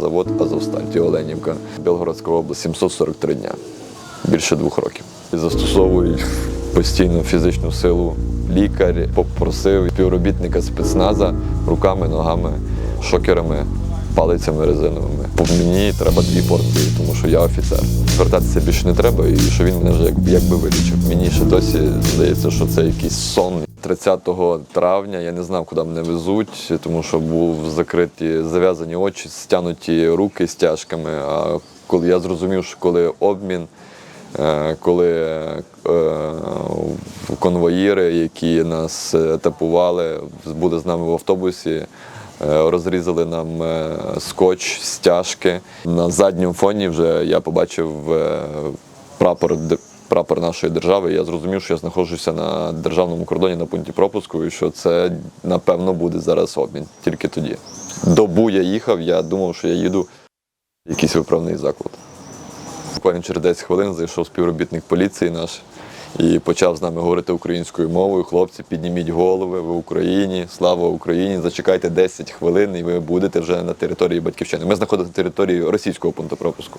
Завод Азовсталь, Оленівка, Білгородська область, 743 дня, більше двох років. Застосовують постійно фізичну силу. Лікар попросив співробітника спецназа руками, ногами, шокерами, палицями резиновими. По мені треба дві порції, тому що я офіцер. Звертатися більше не треба, і що він мене вже як, якби вилічив. Мені ще досі здається, що це якийсь сон. 30 травня я не знав, куди мене везуть, тому що був закриті зав'язані очі, стянуті руки стяжками. А коли я зрозумів, що коли обмін, е, коли е, конвоїри, які нас етапували, були з нами в автобусі, розрізали нам е, скотч, стяжки. На задньому фоні вже я побачив е, прапор прапор нашої держави. Я зрозумів, що я знаходжуся на державному кордоні на пункті пропуску, і що це напевно буде зараз обмін. Тільки тоді. Добу я їхав, я думав, що я їду в якийсь виправний заклад. Буквально через 10 хвилин зайшов співробітник поліції наш і почав з нами говорити українською мовою. Хлопці, підніміть голови, ви в Україні, слава Україні! Зачекайте 10 хвилин, і ви будете вже на території батьківщини. Ми знаходилися на території російського пункту пропуску.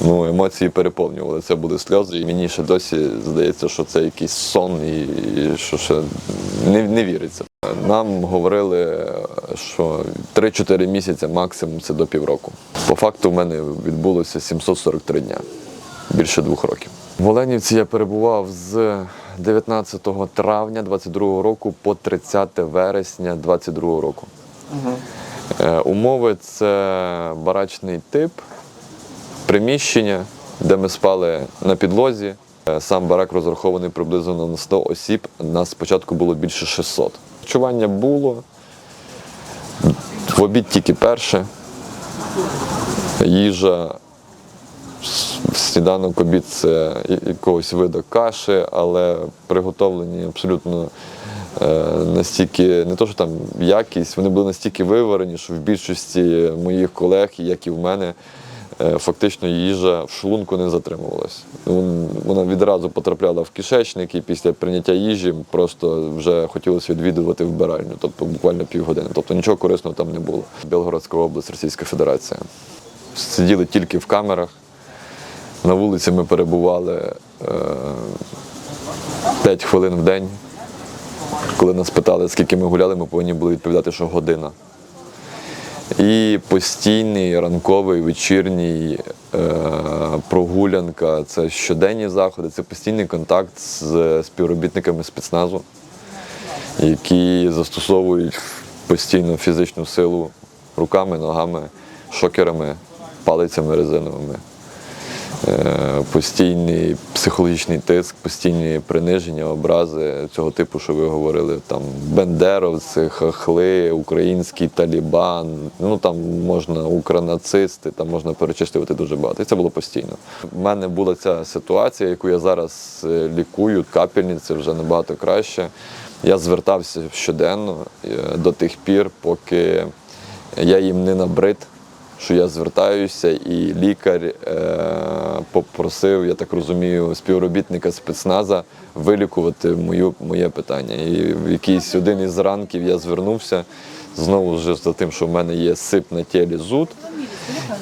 Ну, емоції переповнювали. Це були сльози. І мені ще досі здається, що це якийсь сон, і що ще не, не віриться. Нам говорили, що 3-4 місяці максимум це до півроку. По факту в мене відбулося 743 дня, більше двох років. В Оленівці я перебував з 19 травня 22 року по 30 вересня 22 року. Е, Умови це барачний тип, приміщення, де ми спали на підлозі. Е, Сам барак розрахований приблизно на 100 осіб. Нас спочатку було більше 600. Харчування було. В обід тільки перше. Їжа, сніданок, обід це якогось виду каші, але приготовлені абсолютно е, настільки, не то, що там якість, вони були настільки виварені, що в більшості моїх колег, як і в мене, е, фактично їжа в шлунку не затримувалась. Вона відразу потрапляла в кишечник, і після прийняття їжі просто вже хотілося відвідувати вбиральню, тобто буквально півгодини. Тобто нічого корисного там не було. Білгородська область, Російська Федерація. Сиділи тільки в камерах. На вулиці ми перебували е, 5 хвилин в день. Коли нас питали, скільки ми гуляли, ми повинні були відповідати, що година. І постійний ранковий, вечірній е, прогулянка це щоденні заходи, це постійний контакт з співробітниками спецназу, які застосовують постійно фізичну силу руками, ногами, шокерами, палицями резиновими. Е, Постійний психологічний тиск, постійні приниження, образи цього типу, що ви говорили, там бендеровці, хахли, український талібан, ну там можна укронацисти, там можна перечислювати дуже багато. І це було постійно. У мене була ця ситуація, яку я зараз е, лікую, капельниці вже набагато краще. Я звертався щоденно е, до тих пір, поки я їм не набрид що я звертаюся, і лікар е, попросив, я так розумію, співробітника спецназа вилікувати мою, моє питання. І в якийсь один із ранків я звернувся знову ж за тим, що в мене є сип на тілі зуд.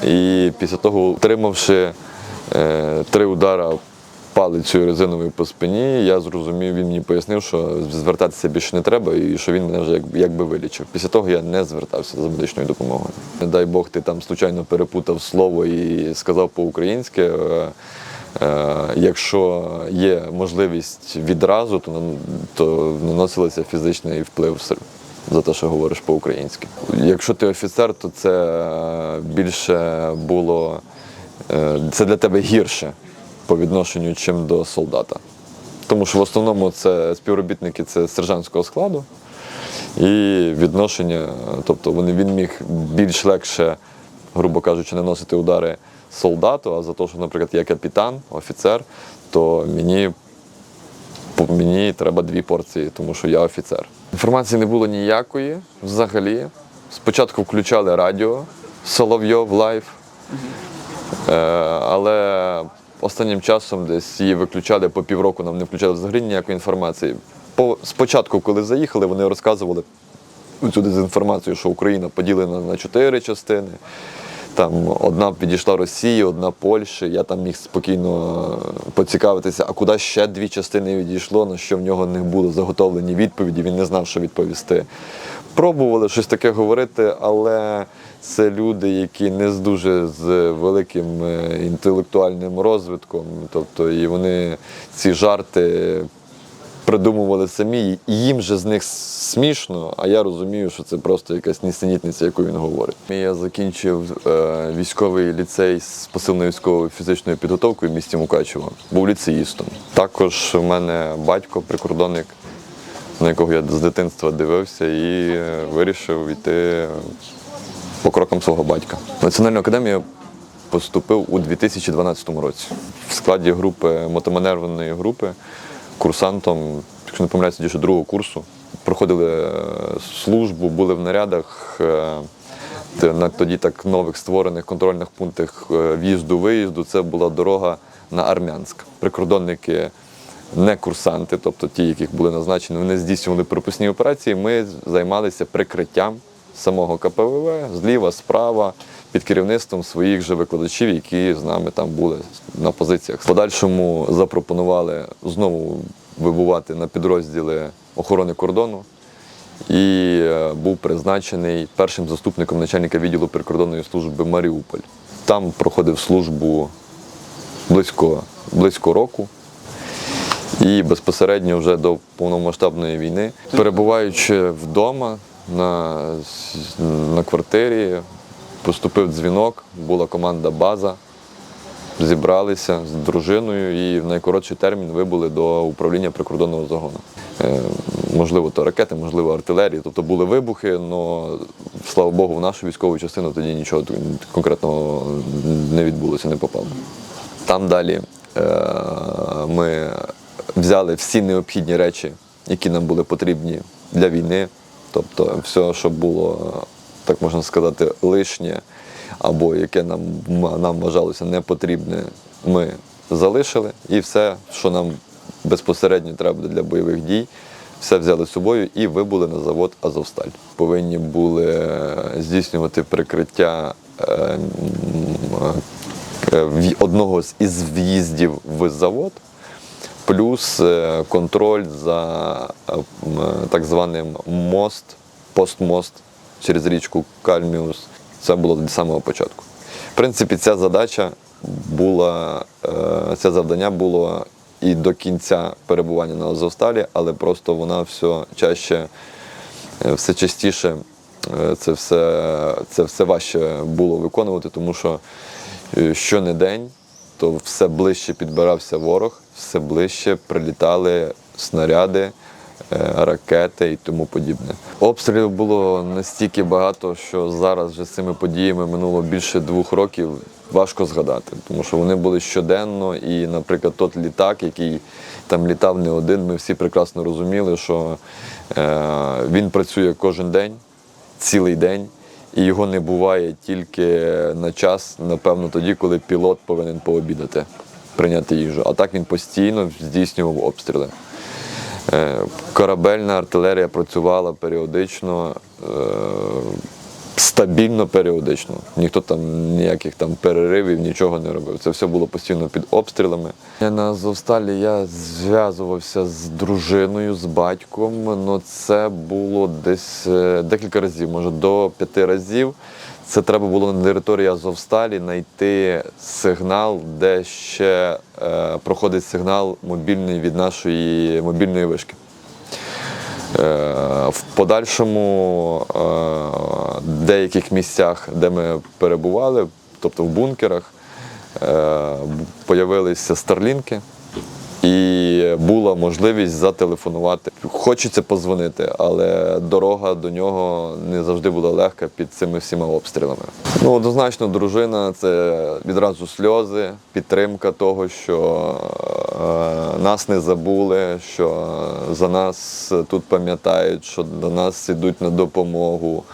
І після того, отримавши е, три удара палицею резиновою по спині, я зрозумів, він мені пояснив, що звертатися більше не треба і що він мене вже як, якби вилічив. Після того я не звертався за медичною допомогою. Не дай Бог, ти там случайно перепутав слово і сказав по-українськи. е, е, Якщо є можливість відразу, то, то наносилося фізичний вплив за те, що говориш по-українськи. Якщо ти офіцер, то це е, більше було це для тебе гірше по відношенню, чим до солдата. Тому що в основному це співробітники це сержантського складу і відношення, тобто вони, він міг більш легше, грубо кажучи, наносити удари солдату, а за те, що, наприклад, я капітан, офіцер, то мені мені треба дві порції, тому що я офіцер. Інформації не було ніякої взагалі. Спочатку включали радіо Соловйов лайв, е, але останнім часом десь її виключали по півроку, нам не включали взагалі ніякої інформації. По, спочатку, коли заїхали, вони розказували цю дезінформацію, що Україна поділена на чотири частини. Там одна підійшла Росії, одна Польщі. Я там міг спокійно поцікавитися, а куди ще дві частини відійшло, на що в нього не було заготовлені відповіді, він не знав, що відповісти. Пробували щось таке говорити, але це люди, які не з дуже з великим е, інтелектуальним розвитком. Тобто, і вони ці жарти придумували самі, і їм же з них смішно, а я розумію, що це просто якась нісенітниця, яку він говорить. Я закінчив е, військовий ліцей з посиленою військовою фізичною підготовкою в місті Мукачево. Був ліцеїстом. Також у мене батько, прикордонник, на якого я з дитинства дивився, і е, вирішив йти по крокам свого батька. В Національну академію поступив у 2012 році в складі групи мотоманевреної групи курсантом, якщо не помиляюся, тоді другого курсу. Проходили е, службу, були в нарядах е, на тоді так нових створених контрольних пунктах е, в'їзду-виїзду. Це була дорога на Армянськ. Прикордонники не курсанти, тобто ті, яких були назначені, вони здійснювали пропускні операції. Ми займалися прикриттям самого КПВВ зліва, справа, під керівництвом своїх же викладачів, які з нами там були на позиціях. В подальшому запропонували знову вибувати на підрозділи охорони кордону і е, був призначений першим заступником начальника відділу прикордонної служби Маріуполь. Там проходив службу близько, близько року. І безпосередньо вже до повномасштабної війни, перебуваючи вдома на, на квартирі, поступив дзвінок, була команда база. Зібралися з дружиною і в найкоротший термін вибули до управління прикордонного загону. Е, можливо, то ракети, можливо, артилерії. Тобто були вибухи, але слава Богу, в нашу військову частину тоді нічого конкретного не відбулося, не попало. Там далі е, ми взяли всі необхідні речі, які нам були потрібні для війни. Тобто, все, що було, так можна сказати, лишнє, або яке нам, нам вважалося непотрібне, ми залишили. І все, що нам безпосередньо треба буде для бойових дій, все взяли з собою і вибули на завод Азовсталь. Повинні були е, здійснювати прикриття е, е, одного з в'їздів в завод, плюс е, контроль за е, так званим мост, постмост через річку Кальміус. Це було з самого початку. В принципі, ця задача була, е, це завдання було і до кінця перебування на Азовсталі, але просто вона все чаще, е, все частіше е, це все, це все важче було виконувати, тому що е, щонедень то все ближче підбирався ворог, все ближче прилітали снаряди, е, ракети і тому подібне. Обстрілів було настільки багато, що зараз вже з цими подіями минуло більше двох років. Важко згадати, тому що вони були щоденно, і, наприклад, тот літак, який там літав не один, ми всі прекрасно розуміли, що е, він працює кожен день, цілий день, і його не буває тільки на час, напевно, тоді, коли пілот повинен пообідати, прийняти їжу. А так він постійно здійснював обстріли. Е, Корабельна артилерія працювала періодично, е, стабільно періодично. Ніхто там ніяких там переривів, нічого не робив. Це все було постійно під обстрілами. Я на Азовсталі я зв'язувався з дружиною, з батьком. Ну це було десь е, декілька разів, може до п'яти разів. Це треба було на території Азовсталі знайти сигнал, де ще е, проходить сигнал мобільний від нашої мобільної вишки. Е, В подальшому е, деяких місцях, де ми перебували, тобто в бункерах, е, появилися старлінки, і була можливість зателефонувати. Хочеться позвонити, але дорога до нього не завжди була легка під цими всіма обстрілами. Ну, однозначно, дружина це відразу сльози, підтримка того, що нас не забули, що за нас тут пам'ятають, що до нас йдуть на допомогу.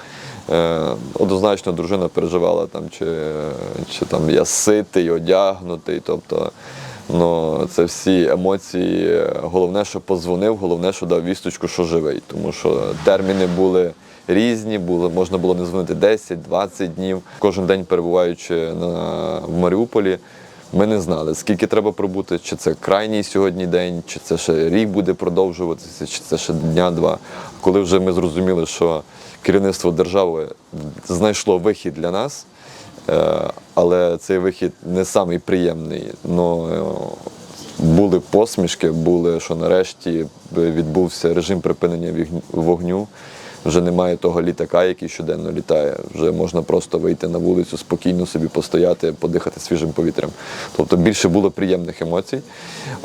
Е, однозначно дружина переживала там, чи, чи там я ситий, одягнутий. Тобто, ну, це всі емоції. Головне, що позвонив, головне, що дав вісточку, що живий. Тому що терміни були різні, було, можна було не дзвонити 10-20 днів. Кожен день перебуваючи на, в Маріуполі, ми не знали, скільки треба пробути, чи це крайній сьогодні день, чи це ще рік буде продовжуватися, чи це ще дня-два. Коли вже ми зрозуміли, що керівництво держави знайшло вихід для нас, е, але цей вихід не самий приємний. Но е, були посмішки, були, що нарешті відбувся режим припинення вогню. Вже немає того літака, який щоденно літає. Вже можна просто вийти на вулицю, спокійно собі постояти, подихати свіжим повітрям. Тобто більше було приємних емоцій.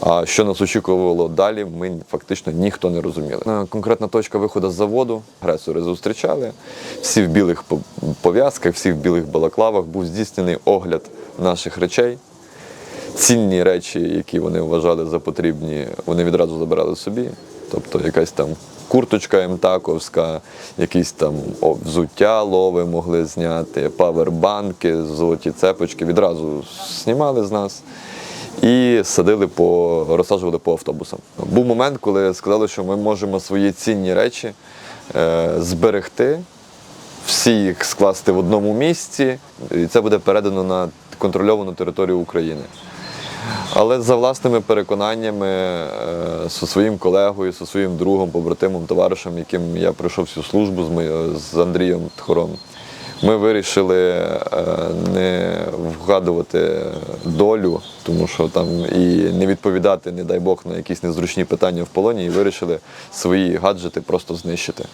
А що нас очікувало далі, ми фактично ніхто не розуміли. Е, Конкретна точка виходу з заводу. Агресори зустрічали. Всі в білих пов'язках, всі в білих балаклавах. Був здійснений огляд наших речей цінні речі, які вони вважали за потрібні, вони відразу забирали собі. Тобто якась там курточка МТАКовська, якісь там взуття лови могли зняти, павербанки, золоті цепочки, відразу знімали з нас і садили по, розсаджували по автобусам. Був момент, коли сказали, що ми можемо свої цінні речі е, зберегти, всі їх скласти в одному місці, і це буде передано на контрольовану територію України. Але за власними переконаннями е, зі своїм колегою, зі своїм другом, побратимом, товаришем, яким я пройшов всю службу з, моє- з Андрієм Тхором, ми вирішили е, не вгадувати долю, тому що там і не відповідати, не дай Бог, на якісь незручні питання в полоні, і вирішили свої гаджети просто знищити.